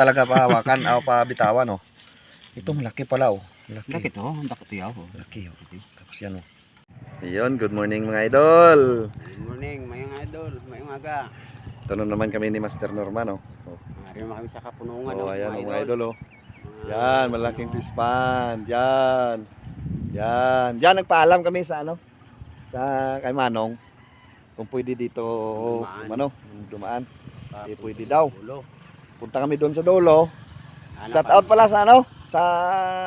talaga pahawakan o pabitawan oh. Ito malaki pala oh. Malaki. Laki to, ang laki to oh. Malaki oh. Tapos yan oh. Ayun, good morning mga idol. Good morning, mayong idol, mayong aga. Ito na naman kami ni Master Norman oh. Oh, Ngayon kami sa kapunungan oh oh, ayan oh, mga mga idol oh. Mga- Yan, malaking fish pond. Yan. Yan. Yan, nagpaalam kami sa ano? Sa kay Manong. Kung pwede dito, Dumaan. ano, dumaan. Eh, pwede daw. ulo. Punta kami doon sa dulo. Hanap Shout out pala sa ano? Sa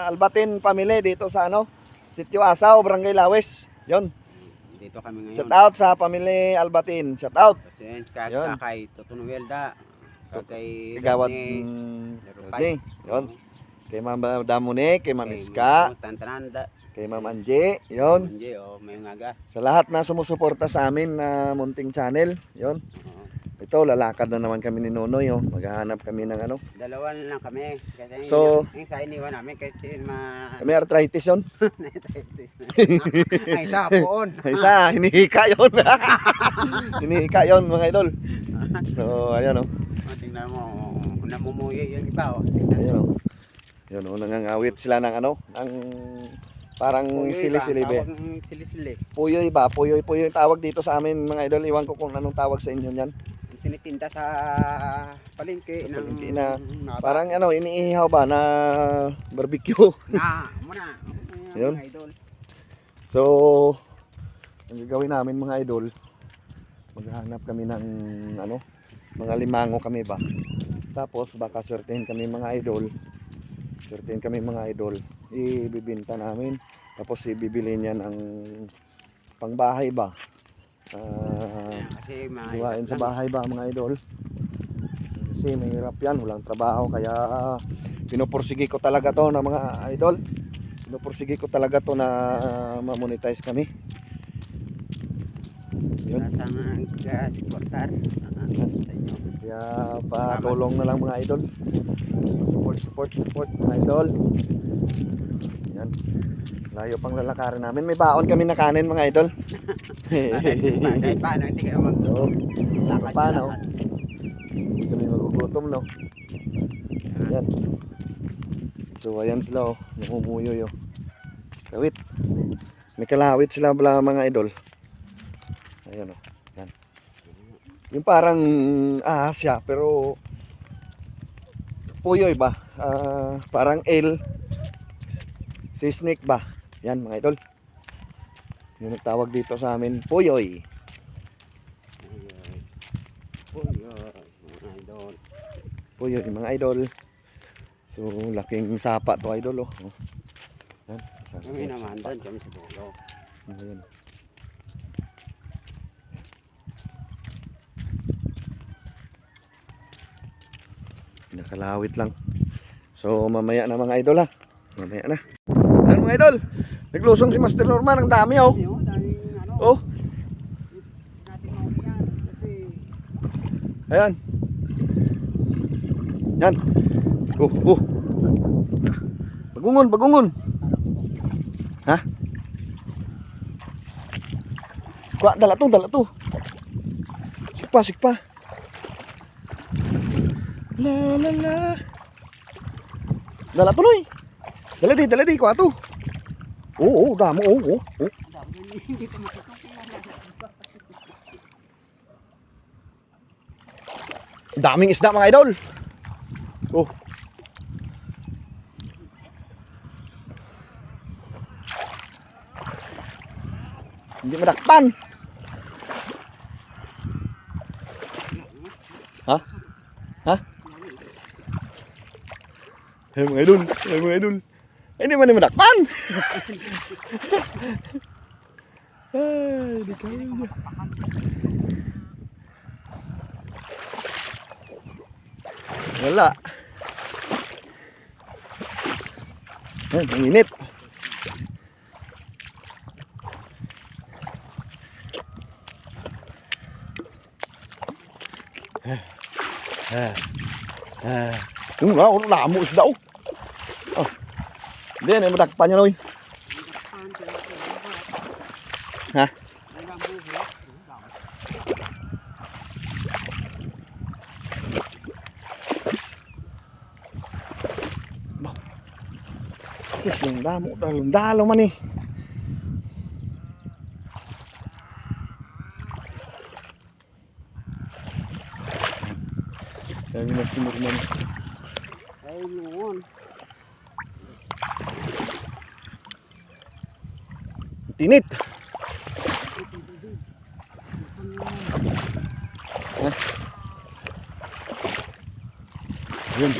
Albatin family dito sa ano? Sitio Asaw, Barangay Lawes. Yon. Dito kami ngayon. Shout out sa family Albatin. Shout out. Kasi kag sa kay Totono Welda. Kay Kagawad. Rodney. Yon. Kay Ma'am Damone, kay Ma'am Iska, Tantananda. kay Ma'am Anje. Yon. Manje oh, mayong aga. Sa lahat na sumusuporta sa amin na munting channel. Yon. Oo. Ito, lalakad na naman kami ni Nonoy. Oh. Maghahanap kami ng ano. Dalawa na lang kami. Kasi So- yung isa iniwan namin kasi ma... May arthritis yon. Ay, isa poon. Isa, hinihika yon. hinihika yon mga idol. So, ayan oh. Oh, tingnan mo, oh, namumuyo yung iba oh. Tingnan Ayan oh. Yun oh, nangangawit sila ng ano, ng parang Puyoy ba? sili-sili sili-sili. Puyoy ba? Puyoy, puyoy yung tawag dito sa amin mga idol. Iwan ko kung anong tawag sa inyo yan. Tinitinda sa palengke ng palengke na Parang ano, iniihaw ba na barbecue. na muna. Yun. Mga idol. So, ang gagawin namin mga idol, maghahanap kami ng ano, mga limango kami ba. Tapos baka swertehin kami mga idol. Swertehin kami mga idol. Ibibinta namin. Tapos ibibili niya ng pangbahay ba. Ah, Kasi Gawain sa bahay ba mga idol? Kasi mahirap yan, walang trabaho kaya pinupursige ko talaga to na mga idol. Pinupursige ko talaga to na ah, ma-monetize kami. Yun. Supportar. Kaya patulong na lang mga idol. Support, support, support mga idol. Yan. Layo pang lalakarin namin. May baon kami na kanin mga idol. Kahit paano, hindi kayo mag Oo. lakad Paano? Hindi kami magugutom no. Ayan. So ayan sila oh, namumuyo yo. Kawit. May kalawit sila bala mga idol. Ayan oh. Yan. Yung parang ahas siya pero puyoy ba? Ah, parang L. Si snake ba? Yan mga idol. Yung nagtawag dito sa amin, puyoy. Uy, uy, mga idol. Puyoy mga idol. So laking sapa to idol oh. Oh. Yan. Kami naman doon, kami sa dulo. Ayan. Nakalawit lang. So mamaya na mga idol ha. Mamaya na. Mga idol. Naglusong si Master Norman. Ang dami oh. Ano. Oh. Ayan. Yan. Oh, oh. Bagungon, bagungon. Ha? Kuha, dala to, dala to. Sikpa, sikpa. La la la. Dala to, Noy. Dala di, dala di, kuha to. Oo, oh, damo, oo, oh, oh. hindi ko matutok. Daming isda mga idol. Oh. Hindi madakpan. Ha? Ha? Ay mga idol, ay mga idol. Ay, hindi man ni madakpan. ay, di kaya niya. Wala. Ayan, ang init. Ah. Ah. Ah. Yung nga, wala Đây này Dia nak tak panjang lagi. Ha. Cái sừng đa mũ đa lùm đa lắm anh đi Đây, mình là sừng một mình Tinit. Hah? Yun.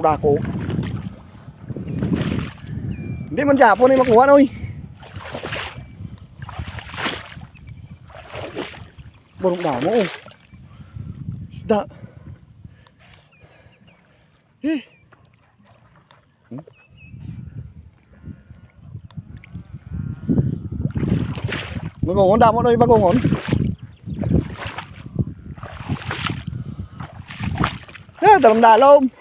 Buhok dako. Hindi man Japon ay makuha na oy. Burong damo oh. Isda. Eh. Hmm? Bagongon damo na oy bagongon. Eh, dalam-dalam.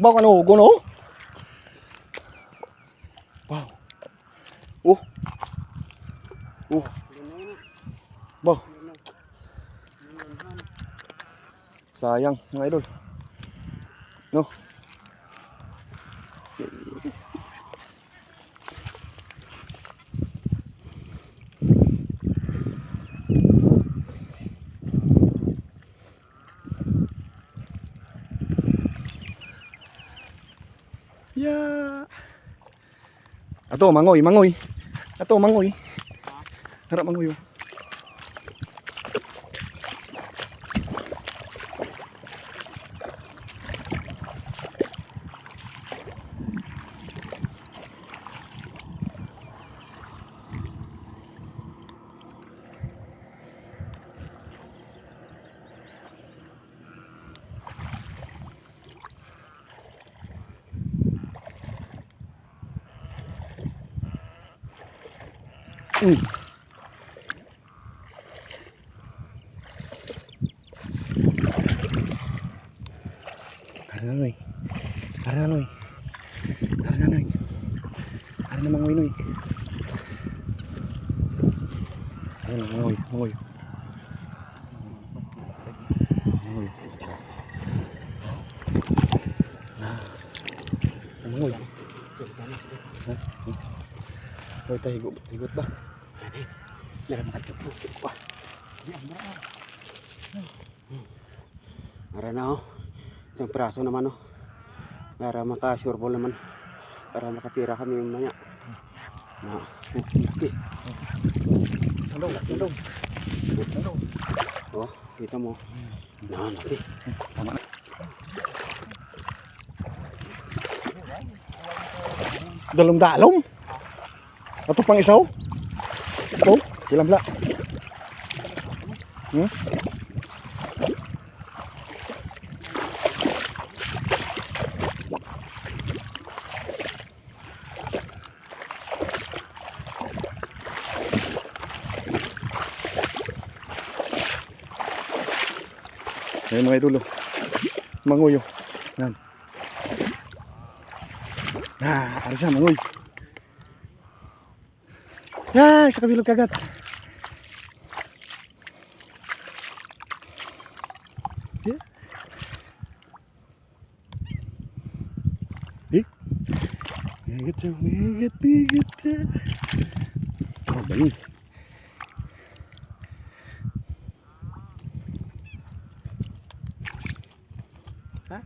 Bao ka no, no? Wow. Oh. Oh, bao. Sayang, mga idol. No. Ato, mangoy, mangoy. Ato, mangoy. Harap mangoy. oh. Mm. Tara na, Noy. Tara na, Noy. Tara na, Noy. Tara na, mangoy, Noy. Ayun, mangoy, mangoy. Mangoy. Ah. Mangoy. Ha? Hoy, tahigot, higot ba? Meron makatupo. Wah. Mara na oh. Isang praso naman oh. Para maka-sureball naman. Para makapira kami mamaya. Na. Oh, laki. Hello, hello. Hello. Oh, kita mo. Na, laki. Tama na. Dalong-dalong. Ato pang isaw. Oh, ilang bla. Hmm? Ayan mga idolo. Manguyo. Yan. Ah, ano siya, Yay, sa kabilog kagat. Yeah. Eh. Higit siya, higit, higit siya. Oh, bali. Ha?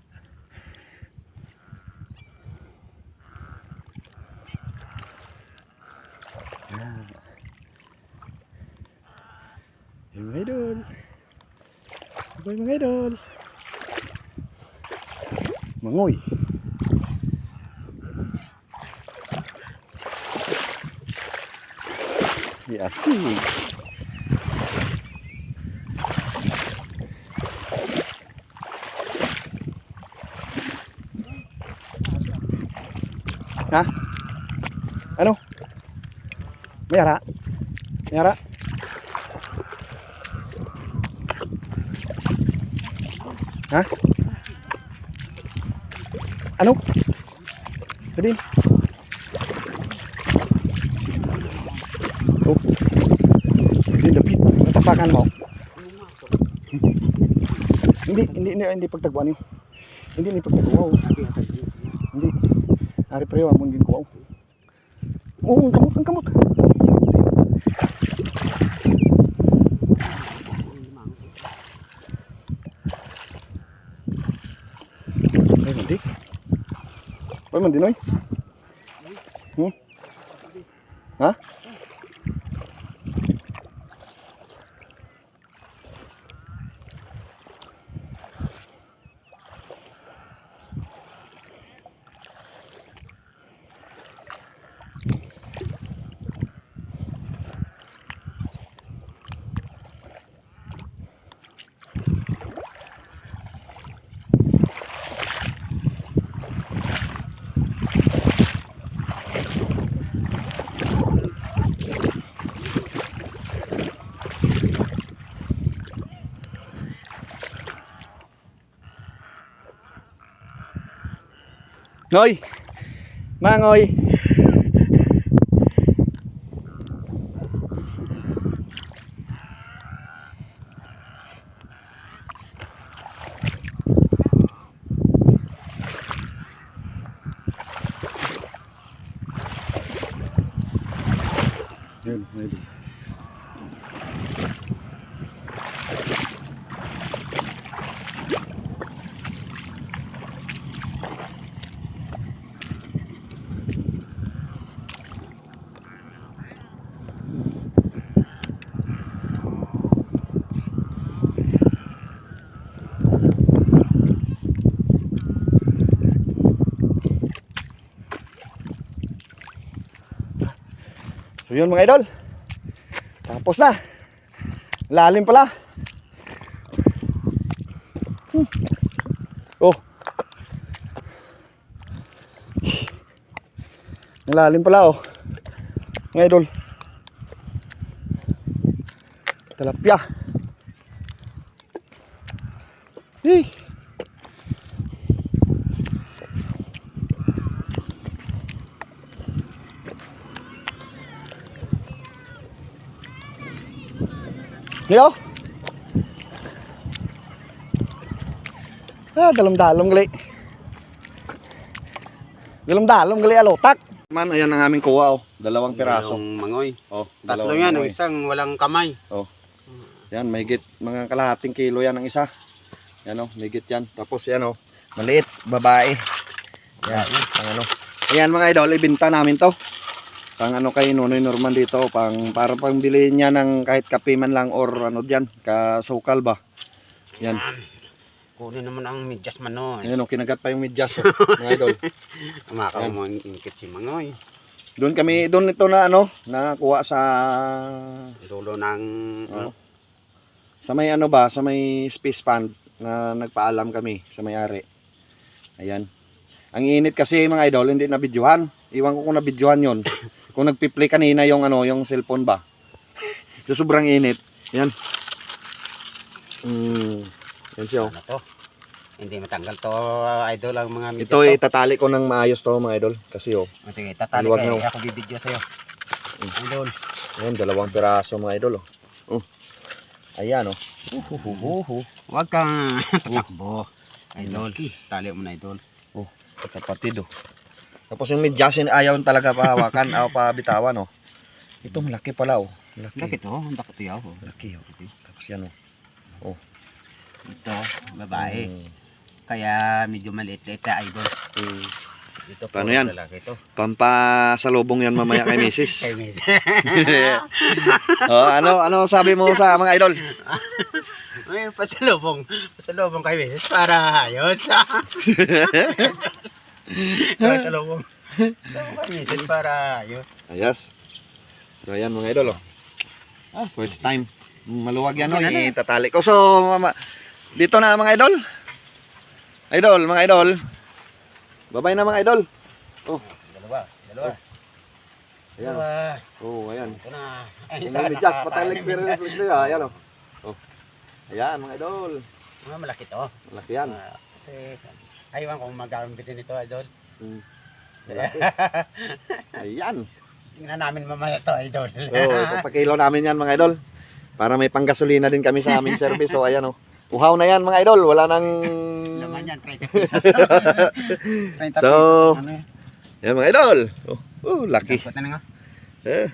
Yan. Yan mga idol. Bye mga idol. Mangoy. Yasi. Ha? Ano? Mayara? Mayara? Ha? Ano? Sabihin. Oh. Hindi, lapit. Natapakan mo. hindi, hindi, hindi, hindi pagtagpuan yun. Hindi, hindi pagtagpuan. Hindi. Ari prewa mo din ko. Oo, ang kamot, ang kamot. Ay, mandi. Ay, mandi, noy. Hmm? Ha? Ngoy. Mangoy. Yun, So yun mga idol. Tapos na. Lalim pala. Hmm. Oh. Lalim pala oh. Mga idol. Talapya. Hey. Yo. Ah, dalam-dalam gali. Dalam-dalam gali alotak. Man, ayan ang aming kuha oh. Dalawang piraso. Yung mangoy. Oh, Tatlo dalawang yan, ang mangoy. isang walang kamay. Yan, mahigit mga kalahating kilo yan ang isa. Yan oh, mahigit yan. Tapos yan oh, maliit, babae. Yan, ang ano. Ayan mga idol, ibinta namin to. Pang ano kay Nonoy Norman dito, pang para pang bilhin niya ng kahit kape man lang or ano diyan, kasukal ba. Yan. Kunin naman ang medyas manoy. Ayan oh, kinagat pa yung medyas oh, mga idol. Umakaw mo ang ingkit si mangoy. Doon kami, doon ito na ano, nakuha sa Dulo ng... ano, sa may ano ba, sa may space fund na nagpaalam kami sa may-ari. Ayan. Ang init kasi mga idol, hindi na videohan. Iwan ko kung na videohan yon. kung nagpi-play kanina yung ano, yung cellphone ba. so, sobrang init. Ayan. Mm. Yan siya. oh. Ano to? Hindi matanggal to, idol, ang mga medyas Ito to. itatali ko ng maayos to mga idol. Kasi oh, O, sige, tatali ka. na, oh. Ako bibidyo sa'yo. Idol. ayan, dalawang piraso mga idol oh. Oh. Ayan oh. Uhuhuhu. Huwag kang tatakbo. Idol. Tali mo na, idol. Kapatid oh. Tapos yung medyasin ayaw talaga pahawakan o pabitawan oh. Ito malaki pala oh. Malaki. Laki to, ang dakot yaw. Malaki oh. Tapos yan oh. Ito, babae. Mm. Kaya medyo maliit-liit na idol. Mm. Ito Paano yan? Ito. Pampasalubong yan mamaya kay misis. Kay Miss. oh, ano ano sabi mo sa mga idol? Ay, pasalubong. Pasalubong kay Miss. Para ayos. Kay Miss. Para ayos. Ayos. So ayan mga idol oh. Ah, first time. Maluwag yan oh, Okay itatali ko. So mama, dito na mga idol. Idol, mga idol. Babay na mga idol. Dalawa. Dalawa. Ayan. Dalawa. Oh, ayan. Ito na. Ay, May medyas, patalik pero reflect na ayan oh. Oh. Ayan mga idol. Mga malaki to. Malaki yan. Ah, kasi, aywan kung magkakaroon din ito, idol. Hmm. Ayan. Tingnan namin mamaya to, idol. Oh, papakilaw namin yan mga idol. Para may panggasolina din kami sa aming service. So ayan oh. Uhaw na yan mga idol. Wala nang Laman yan, 30 pesos. 30 So, Ano? Yan mga idol. Oh, oh laki. Eh,